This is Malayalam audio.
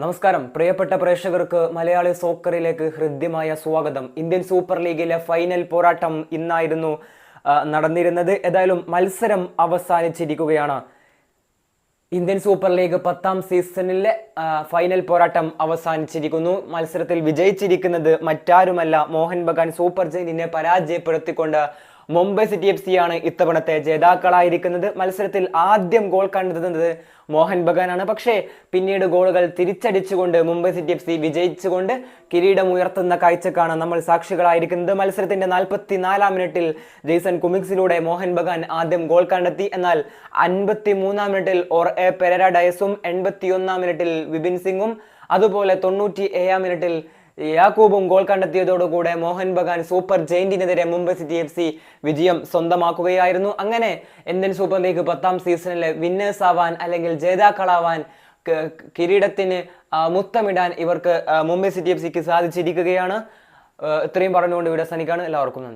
നമസ്കാരം. പ്രിയപ്പെട്ട പ്രേക്ഷകർക്ക് മലയാളി സോക്കറിലേക്ക് ഹൃദ്യമായ സ്വാഗതം. ഇന്ത്യൻ സൂപ്പർ ലീഗിലെ ഫൈനൽ പോരാട്ടം ഇന്നായിരുന്നു നടന്നിരുന്നത്. ഏതായാലും മത്സരം അവസാനിച്ചിരിക്കുകയാണ്. ഇന്ത്യൻ സൂപ്പർ ലീഗ് പത്താം സീസണിലെ ഫൈനൽ പോരാട്ടം അവസാനിച്ചിരിക്കുന്നു. മത്സരത്തിൽ വിജയിച്ചിരിക്കുന്നത് മറ്റാരുമല്ല മോഹൻ ബഗാൻ സൂപ്പർ ജയിലിനെ പരാജയപ്പെടുത്തിക്കൊണ്ട് മുംബൈ സിറ്റി എഫ് സിയാണ് ഇത്തവണത്തെ ജേതാക്കളായിരിക്കുന്നത്. മത്സരത്തിൽ ആദ്യം ഗോൾ കണ്ടെത്തുന്നത് മോഹൻ ബഗാനാണ്. പക്ഷേ പിന്നീട് ഗോളുകൾ തിരിച്ചടിച്ചുകൊണ്ട് മുംബൈ സിറ്റി എഫ് സി വിജയിച്ചുകൊണ്ട് കിരീടം ഉയർത്തുന്ന കാഴ്ചക്കാണ് നമ്മൾ സാക്ഷികളായിരിക്കുന്നത്. മത്സരത്തിന്റെ നാൽപ്പത്തി നാലാം മിനിറ്റിൽ ജെയ്സൺ കുമിക്സിലൂടെ മോഹൻ ബഗാൻ ആദ്യം ഗോൾ കണ്ടെത്തി. എന്നാൽ അൻപത്തി മൂന്നാം മിനിറ്റിൽ ഓർ എ പെരര ഡയസും എൺപത്തിയൊന്നാം മിനിറ്റിൽ വിപിൻ സിംഗും. അതുപോലെ തൊണ്ണൂറ്റി ഏഴാം മിനിറ്റിൽ യാക്കൂബും ഗോൾ കണ്ടെത്തിയതോടുകൂടെ മോഹൻ ബഗാൻ സൂപ്പർ ജയിന്റിനെതിരെ മുംബൈ സിറ്റി എഫ് സി വിജയം സ്വന്തമാക്കുകയായിരുന്നു. അങ്ങനെ ഇന്ത്യൻ സൂപ്പർ ലീഗ് പത്താം സീസണിലെ വിന്നേഴ്സ് ആവാൻ അല്ലെങ്കിൽ ജേതാക്കളാവാൻ കിരീടത്തിന് മുത്തമിടാൻ ഇവർക്ക് മുംബൈ സിറ്റി എഫ് സിക്ക് സാധിച്ചിരിക്കുകയാണ്. ഇത്രയും പറഞ്ഞുകൊണ്ട് ഇവിടെ സനിക്കാണ് എല്ലാവർക്കും നന്ദി.